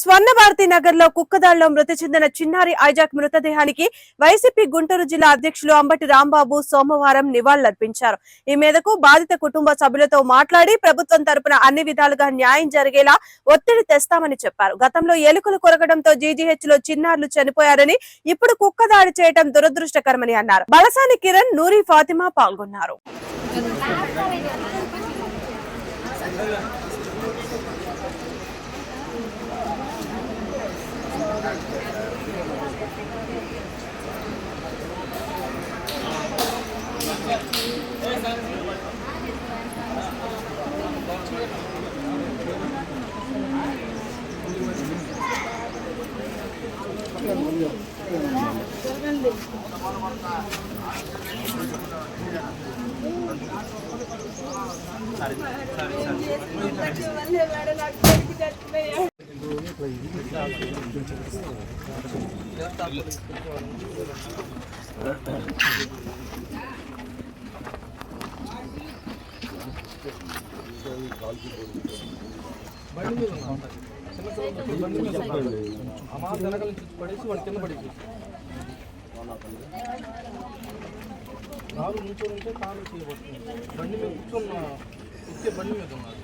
స్వర్ణభారతి నగర్లో కుక్కదాడిలో మృతి చెందిన చిన్నారి ఐజాక్ మృతదేహానికి వైసీపీ గుంటూరు జిల్లా అధ్యక్షులు అంబటి రాంబాబు సోమవారం నివాళులర్పించారు. ఈ మేరకు బాధిత కుటుంబ సభ్యులతో మాట్లాడి ప్రభుత్వం తరపున అన్ని విధాలుగా న్యాయం జరిగేలా ఒత్తిడి తెస్తామని చెప్పారు. గతంలో ఎలుకలు కొరగడంతో జీజీహెచ్లో చిన్నారులు చనిపోయారని ఇప్పుడు కుక్క దాడి చేయడం దురదృష్టకరమని అన్నారు. బలసాని కిరణ్ నూరి ఫాతిమా పాల్గొన్నారు. సరే సరే సరే. చిన్న వెనకాల పడేసి వాడు కింద పడేసి కారు నుంచో ఉంటే కారు చేయబడుతుంది బండి మీద కూర్చున్న ఎక్కే బండి మీద ఉన్నారు